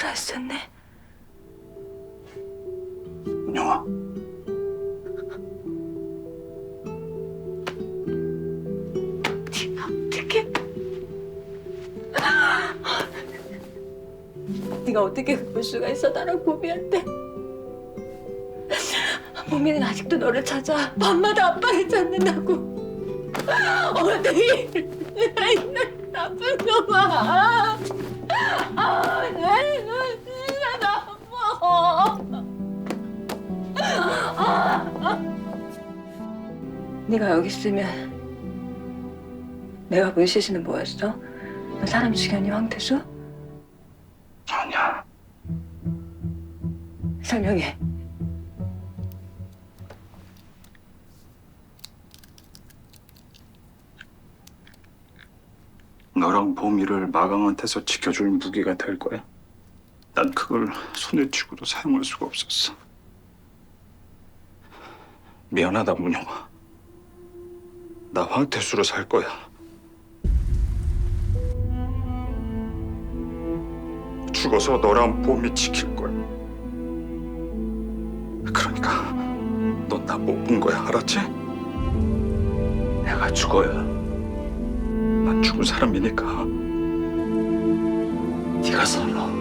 살아있었네. 문영아. 어떻게? 네가 어떻게 그럴 수가 있어 나랑 보미한테? 보미는 아직도 너를 찾아 밤마다 아빠를 찾는다고. 어떻게 있는 나쁜 놈아? 아, 네가 여기 있으면 내가 본 시신은 뭐였어? 너 사람 죽였니 황태수? 아니야. 설명해. 너랑 보미를 마강한테서 지켜줄 무기가 될 거야. 난 그걸 손에 쥐고도 사용할 수가 없었어. 미안하다, 문영아. 나 황태수로 살 거야. 죽어서 너랑 봄이 지킬 거야. 그러니까 넌 나 못 본 거야, 알았지? 내가 죽어야 난 죽은 사람이니까 네가 살아.